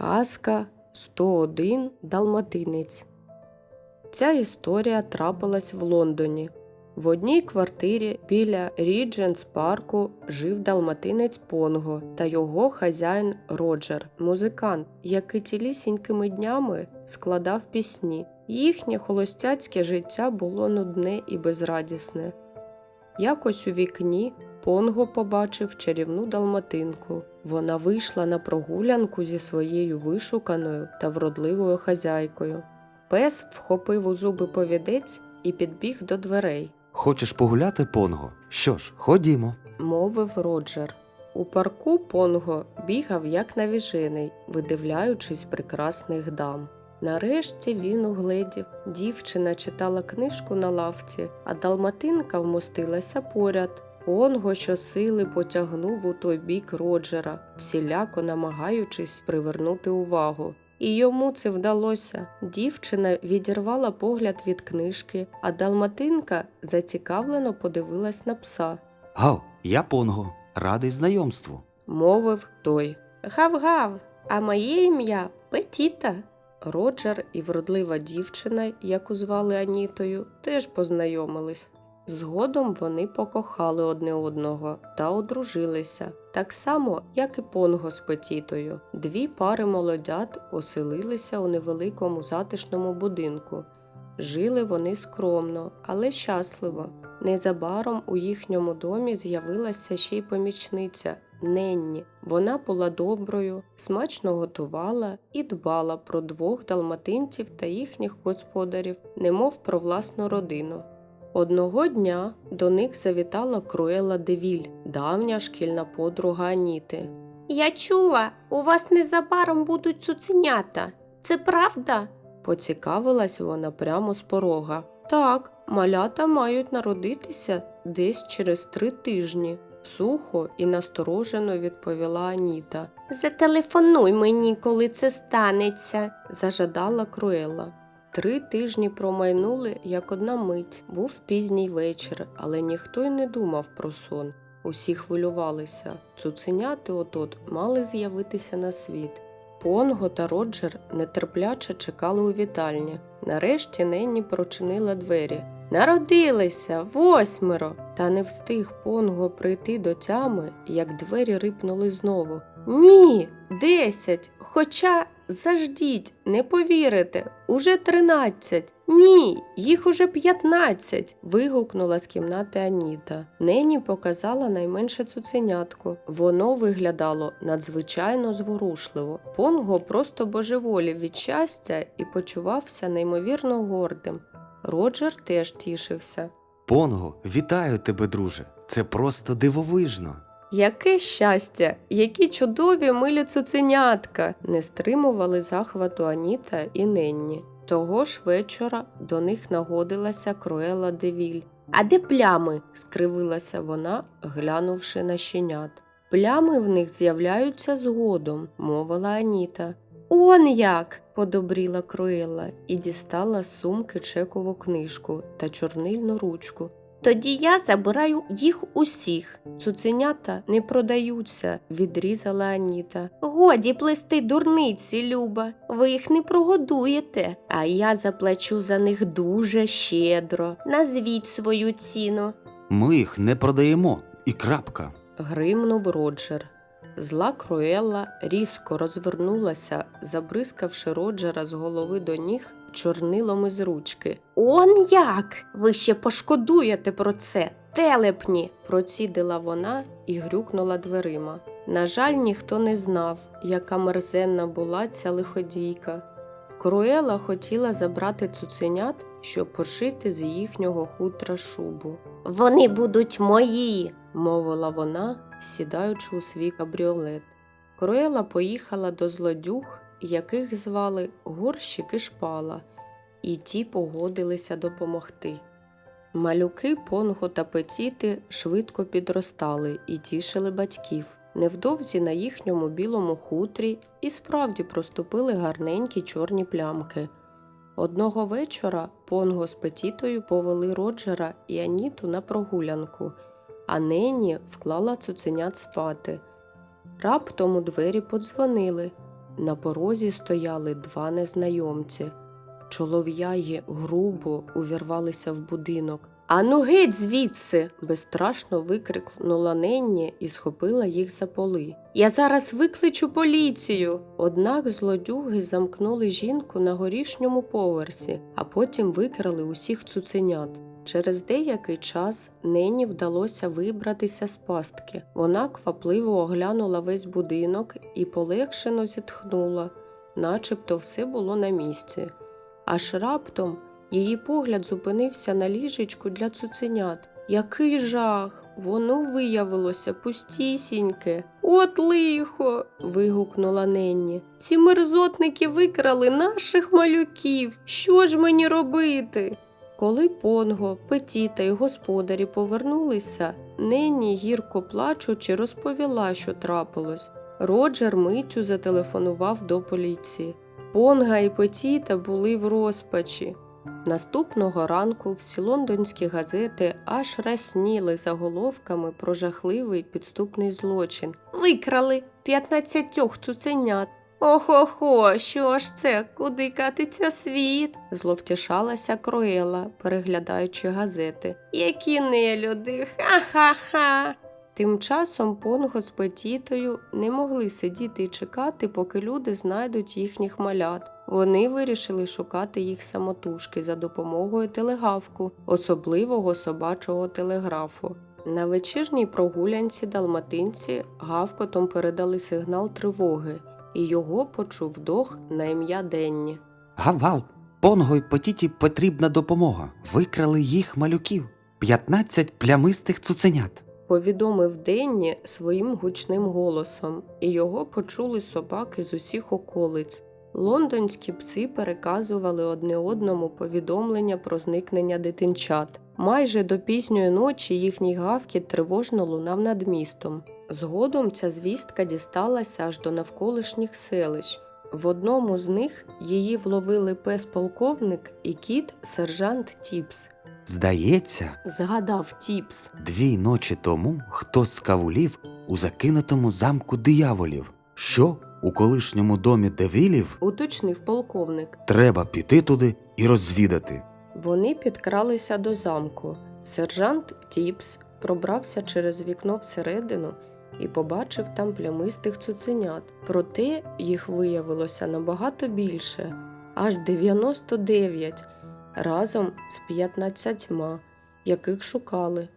Казка 101 Далматинець. Ця історія трапилась в Лондоні. В одній квартирі біля Рідженс парку жив далматинець Понго та його хазяїн Роджер, музикант, який цілісінькими днями складав пісні. Їхнє холостяцьке життя було нудне і безрадісне. Якось у вікні Понго побачив чарівну далматинку. Вона вийшла на прогулянку зі своєю вишуканою та вродливою хазяйкою. Пес вхопив у зуби повідець і підбіг до дверей, Хочеш погуляти, Понго? Що ж, ходімо. мовив Роджер. У парку Понго бігав як навіжений, видивляючись прекрасних дам. Нарешті він угледів. Дівчина читала книжку на лавці, а далматинка вмостилася поряд. Понго щосили потягнув у той бік Роджера, всіляко намагаючись привернути увагу. І йому це вдалося. Дівчина відірвала погляд від книжки, а далматинка зацікавлено подивилась на пса. Гав, я Понго, радий знайомству. Мовив той. Гав-гав, а моє ім'я Петіта. Роджер і вродлива дівчина, яку звали Анітою, теж познайомились. Згодом вони покохали одне одного та одружилися, так само, як і Понго з Петітою. Дві пари молодят оселилися у невеликому затишному будинку. Жили вони скромно, але щасливо. Незабаром у їхньому домі з'явилася ще й помічниця Ненні. Вона була доброю, смачно готувала і дбала про двох далматинців та їхніх господарів, немов про власну родину. Одного дня до них завітала Круела Девіль, давня шкільна подруга Аніти. Я чула, у вас незабаром будуть цуценята. Це правда? поцікавилась вона прямо з порога. Так, малята мають народитися десь через три тижні, сухо і насторожено відповіла Аніта. Зателефонуй мені, коли це станеться, зажадала Круела. Три тижні промайнули, як одна мить. Був пізній вечір, але ніхто й не думав про сон. Усі хвилювалися. Цуценяти отот мали з'явитися на світ. Понго та Роджер нетерпляче чекали у вітальні. Нарешті Ненні прочинила двері. Народилися восьмеро. Та не встиг Понго прийти до тями, як двері рипнули знову. Ні, десять. Хоча заждіть, не повірите, уже тринадцять. Ні, їх уже п'ятнадцять. вигукнула з кімнати Аніта. Нені показала найменше цуценятко. Воно виглядало надзвичайно зворушливо. Понго просто божеволів від щастя і почувався неймовірно гордим. Роджер теж тішився. Понго, вітаю тебе, друже. Це просто дивовижно. Яке щастя, які чудові милі цуценятка! не стримували захвату Аніта і Ненні. Того ж вечора до них нагодилася Круела Девіль. А де плями? скривилася вона, глянувши на щенят. Плями в них з'являються згодом, мовила Аніта. Он як. подобріла Круела і дістала з сумки чекову книжку та чорнильну ручку. Тоді я забираю їх усіх. Цуценята не продаються, відрізала Аніта. Годі плести дурниці, Люба. Ви їх не прогодуєте, а я заплачу за них дуже щедро. Назвіть свою ціну. Ми їх не продаємо. І крапка. Гримнув Роджер. Зла Круелла різко розвернулася, забризкавши Роджера з голови до ніг чорнилом із ручки. Он як? Ви ще пошкодуєте про це, телепні, процідила вона і грюкнула дверима. На жаль, ніхто не знав, яка мерзенна була ця лиходійка. Круела хотіла забрати цуценят, щоб пошити з їхнього хутра шубу. Вони будуть мої, мовила вона, сідаючи у свій кабріолет. Круела поїхала до злодюг, яких звали Горщик і Шпала, і ті погодилися допомогти. Малюки Понго та Петіти швидко підростали і тішили батьків. Невдовзі на їхньому білому хутрі і справді проступили гарненькі чорні плямки. Одного вечора Понго з Петітою повели Роджера і Аніту на прогулянку, а Ненні вклала цуценят спати. Раптом у двері подзвонили. На порозі стояли два незнайомці. Чолов'яї грубо увірвалися в будинок. Ану геть звідси. безстрашно викрикнула Ненні і схопила їх за поли. Я зараз викличу поліцію. Однак злодюги замкнули жінку на горішньому поверсі, а потім викрали усіх цуценят. Через деякий час Нені вдалося вибратися з пастки. Вона квапливо оглянула весь будинок і полегшено зітхнула, начебто все було на місці. Аж раптом її погляд зупинився на ліжечку для цуценят. Який жах! Воно виявилося пустісіньке. От лихо. вигукнула Ненні. Ці мерзотники викрали наших малюків. Що ж мені робити? Коли Понго, Петіта і господарі повернулися, Ненні, гірко плачучи, розповіла, що трапилось. Роджер миттю зателефонував до поліції. Понга і Петіта були в розпачі. Наступного ранку всі лондонські газети аж расніли заголовками про жахливий підступний злочин. Викрали 15 цуценят. Охо-хо, що ж це? Куди катиться світ? зловтішалася Кроела, переглядаючи газети. Які нелюди, ха-ха-ха. Тим часом Понго з Петітою не могли сидіти і чекати, поки люди знайдуть їхніх малят. Вони вирішили шукати їх самотужки за допомогою телегавку, особливого собачого телеграфу. На вечірній прогулянці далматинці гавкотом передали сигнал тривоги, і його почув дог на ім'я Денні. Гав-гав, Понго й Петіті потрібна допомога. Викрали їх малюків. 15 плямистих цуценят. Повідомив Денні своїм гучним голосом, і його почули собаки з усіх околиць. Лондонські пси переказували одне одному повідомлення про зникнення дитинчат. Майже до пізньої ночі їхній гавкіт тривожно лунав над містом. Згодом ця звістка дісталася аж до навколишніх селищ. В одному з них її вловили пес-полковник і кіт сержант Тіпс. Здається, Згадав Тіпс. дві ночі тому хтось з кавулів у закинутому замку дияволів. Що у колишньому домі Девілів уточнив полковник. треба піти туди і розвідати. Вони підкралися до замку. Сержант Тіпс пробрався через вікно всередину і побачив там плямистих цуценят. Проте їх виявилося набагато більше аж 99, разом з 15, яких шукали.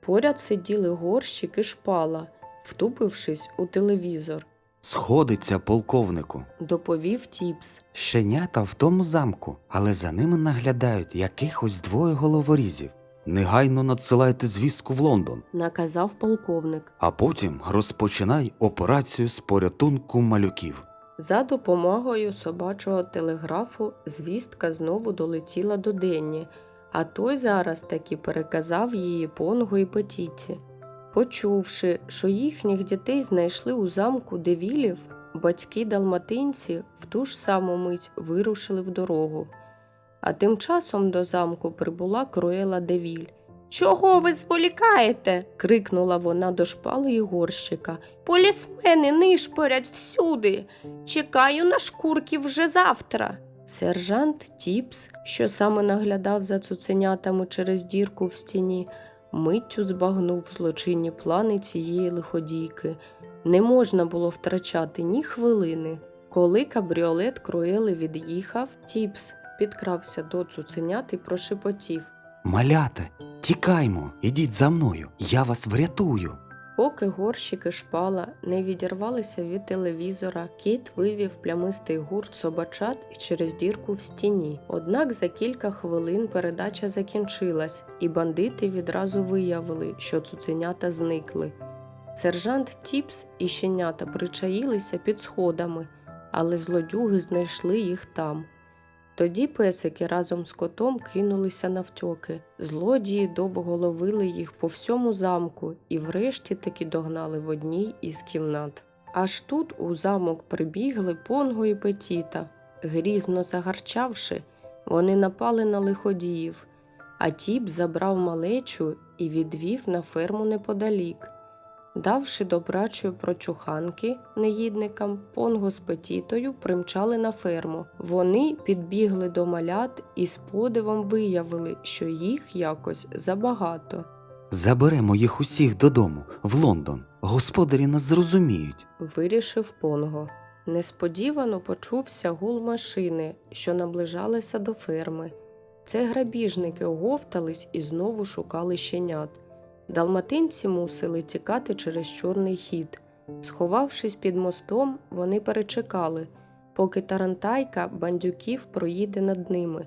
Поряд сиділи горщик і шпала, втупившись у телевізор, Сходиться полковнику. доповів Тіпс. Щенята в тому замку, але за ними наглядають якихось двоє головорізів. Негайно надсилайте звістку в Лондон, Наказав полковник. а потім розпочинай операцію з порятунку малюків. За допомогою собачого телеграфу звістка знову долетіла до Денні, а той зараз таки переказав її Понго і Петіті. Почувши, що їхніх дітей знайшли у замку Девілів, батьки далматинці в ту ж саму мить вирушили в дорогу. А тим часом до замку прибула Круела Девіль. Чого ви зволікаєте? крикнула вона до шпали і горщика. Полісмени нишпорять всюди. Чекаю на шкурки вже завтра. Сержант Тіпс, що саме наглядав за цуценятами через дірку в стіні, миттю збагнув злочинні плани цієї лиходійки. Не можна було втрачати ні хвилини. Коли кабріолет Круели від'їхав, Тіпс підкрався до цуценят і прошепотів. Малята, тікаймо, ідіть за мною, я вас врятую. Поки горщик і шпала не відірвалися від телевізора, кіт вивів плямистий гурт собачат і через дірку в стіні. Однак за кілька хвилин передача закінчилась, і бандити відразу виявили, що цуценята зникли. Сержант Тіпс і щенята причаїлися під сходами, але злодюги знайшли їх там. Тоді песики разом з котом кинулися навтьоки. Злодії довго ловили їх по всьому замку і врешті таки догнали в одній із кімнат. Аж тут у замок прибігли Понго і Петіта. Грізно загарчавши, вони напали на лиходіїв, а тіп забрав малечу і відвів на ферму неподалік. Давши добрачої прочуханки негідникам, Понго з Петітою примчали на ферму. Вони підбігли до малят і з подивом виявили, що їх якось забагато. Заберемо їх усіх додому, в Лондон. Господарі нас зрозуміють. Вирішив Понго. Несподівано почувся гул машини, що наближалася до ферми. Це грабіжники оговтались і знову шукали щенят. Далматинці мусили тікати через чорний хід. Сховавшись під мостом, вони перечекали, поки тарантайка бандюків проїде над ними,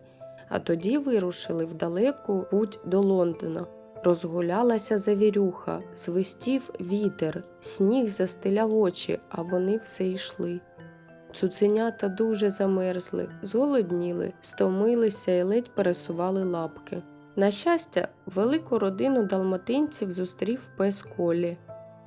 а тоді вирушили в далеку путь до Лондона. Розгулялася завірюха, свистів вітер, сніг застеляв очі, а вони все йшли. Цуценята дуже замерзли, зголодніли, стомилися і ледь пересували лапки. На щастя, велику родину далматинців зустрів пес Колі.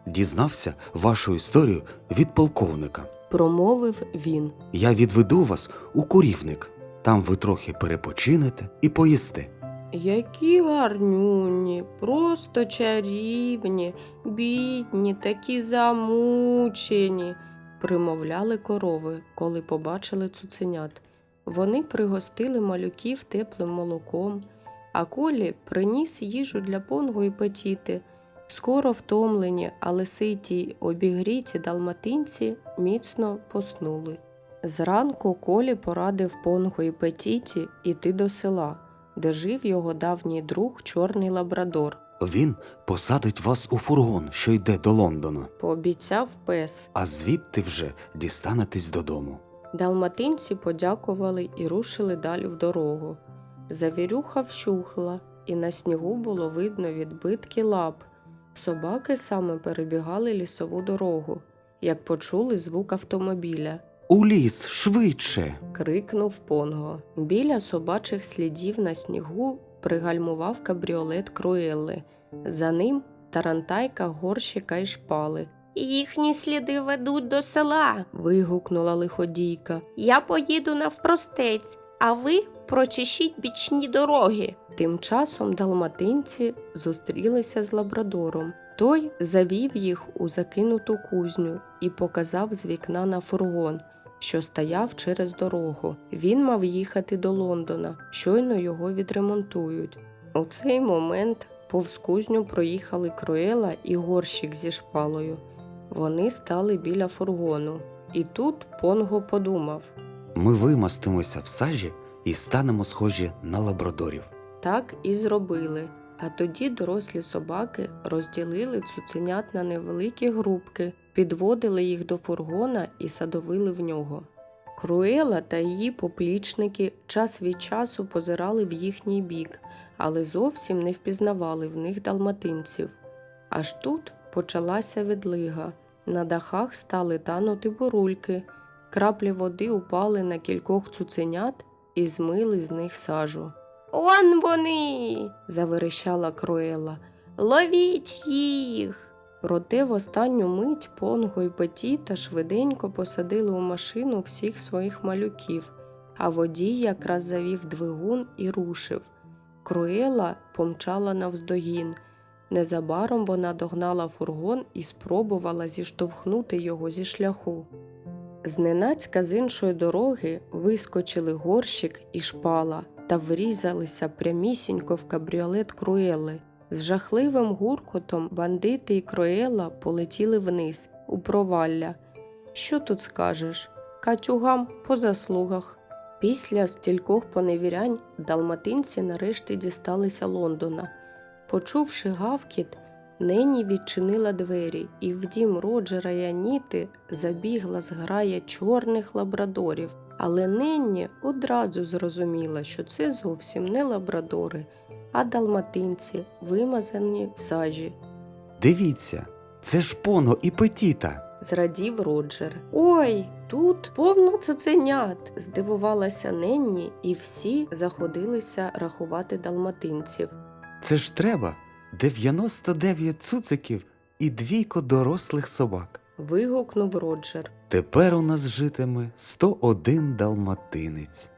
Дізнався вашу історію від полковника. Промовив він. Я відведу вас у курівник. Там ви трохи перепочинете і поїсте. Які гарнюні, просто чарівні, бідні, такі замучені, примовляли корови, коли побачили цуценят. Вони пригостили малюків теплим молоком, а колі приніс їжу для понгу і петіти. Скоро втомлені, але ситі й обігріті далматинці міцно поснули. Зранку Колі порадив Понго і Петіті іти до села, де жив його давній друг чорний лабрадор. Він посадить вас у фургон, що йде до Лондона, Пообіцяв пес. а звідти вже дістанетесь додому. Далматинці подякували і рушили далі в дорогу. Завірюха вщухла, і на снігу було видно відбитки лап. Собаки саме перебігали лісову дорогу, як почули звук автомобіля. У ліс швидше. крикнув Понго. Біля собачих слідів на снігу пригальмував кабріолет Круелли. За ним тарантайка, горщика й шпали. Їхні сліди ведуть до села. вигукнула лиходійка. Я поїду навпростець, а ви прочешіть бічні дороги. Тим часом далматинці зустрілися з лабрадором. Той завів їх у закинуту кузню і показав з вікна на фургон, що стояв через дорогу. Він мав їхати до Лондона, щойно його відремонтують. У цей момент повз кузню проїхали Круела і горщик зі шпалою. Вони стали біля фургону. І тут Понго подумав. Ми вимастимося в сажі і станемо схожі на лабрадорів. Так і зробили. А тоді дорослі собаки розділили цуценят на невеликі групки, підводили їх до фургона і садовили в нього. Круела та її поплічники час від часу позирали в їхній бік, але зовсім не впізнавали в них далматинців. Аж тут почалася відлига. На дахах стали танути бурульки, краплі води упали на кількох цуценят і змили з них сажу. Он вони. заверещала Круела. Ловіть їх. Проте в останню мить Понго й Петіта швиденько посадили у машину всіх своїх малюків, а водій якраз завів двигун і рушив. Круела помчала навздогін. Незабаром вона догнала фургон і спробувала зіштовхнути його зі шляху. Зненацька з іншої дороги вискочили горщик і шпала та врізалися прямісінько в кабріолет Круели. З жахливим гуркотом бандити і Круела полетіли вниз, у провалля. Що тут скажеш? Катюгам по заслугах. Після стількох поневірянь далматинці нарешті дісталися Лондона. Почувши гавкіт, Нені відчинила двері, і в дім Роджера і Аніти забігла зграя чорних лабрадорів. Але Ненні одразу зрозуміла, що це зовсім не лабрадори, а далматинці, вимазані в сажі. Дивіться, це ж Поно і Петіта. Зрадів Роджер. Ой, тут повно цуценят. здивувалася Ненні, і всі заходилися рахувати далматинців. Це ж треба 99 цуциків і двійко дорослих собак. Вигукнув Роджер. Тепер у нас житиме 101 далматинець.